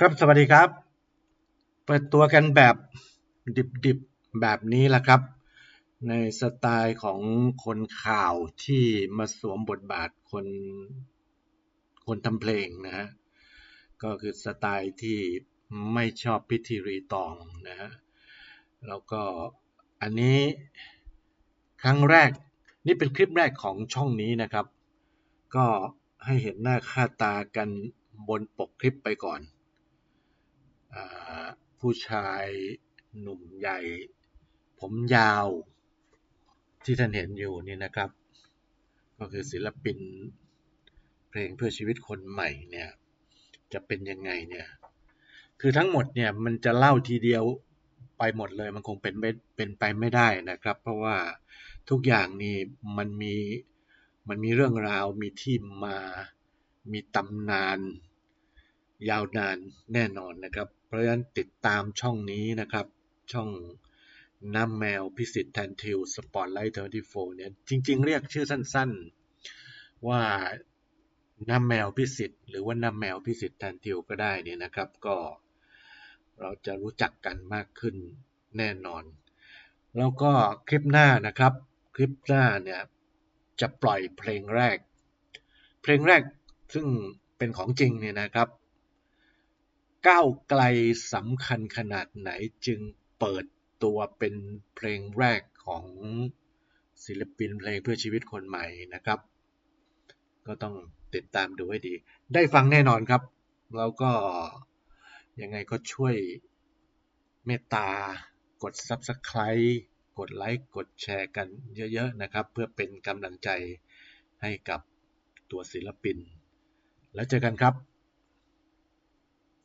ครับสวัสดีครับ เปิดตัวกันแบบดิบๆแบบนี้แหละครับ ในสไตล์ของคนข่าวที่มาสวมบทบาทคนคนทำเพลงนะฮะก็คือสไตล์ที่ไม่ชอบพิธีรีตองนะฮะแล้วก็อันนี้ครั้งแรกนี่เป็นคลิปแรกของช่องนี้นะครับ ก็ให้เห็นหน้าค่าตากันบนปกคลิปไปก่อน ผู้ชายหนุ่มใหญ่ ผมยาวที่ท่านเห็นอยู่นี่นะครับ ก็คือศิลปินเพลงเพื่อชีวิตคนใหม่เนี่ยจะเป็นยังไงเนี่ยคือทั้งหมดเนี่ยมันจะเล่าทีเดียวไปหมดเลยมันคงเป็นไม่เป็นไปไม่ได้นะครับ เพราะว่าทุกอย่างนี่มันมีมันมีเรื่องราวมีที่มามีตำนาน ยาวนานแน่นอนนะครับ เพราะฉะนั้นติดตามช่องนี้นะครับ ช่องน้ำแมวพิสิทธิ์แทนทิวสปอร์ตไลท์เทอร์ทีโฟเนี่ยจริง ๆ เรียกชื่อสั้นๆ ว่าน้ำแมวพิสิทธิ์หรือว่าน้ำแมวพิสิทธิ์แทนทิวก็ได้เนี่ยนะครับ ก็เราจะรู้จักกันมากขึ้นแน่นอน แล้วก็คลิปหน้านะครับ คลิปหน้าเนี่ยจะปล่อยเพลงแรก เพลงแรกซึ่งเป็นของจริงเนี่ยนะครับ ก้าวไกลสำคัญขนาดไหนจึงเปิดตัวเป็นเพลงแรกของศิลปินเพลงเพื่อชีวิตคนใหม่นะครับ ก็ต้องติดตามดูให้ดี ได้ฟังแน่นอนครับ แล้วก็ยังไงก็ช่วยเมตตากด Subscribe กดไลค์กดแชร์กันเยอะๆนะครับ เพื่อเป็นกำลังใจให้กับตัวศิลปิน แล้วเจอกันครับ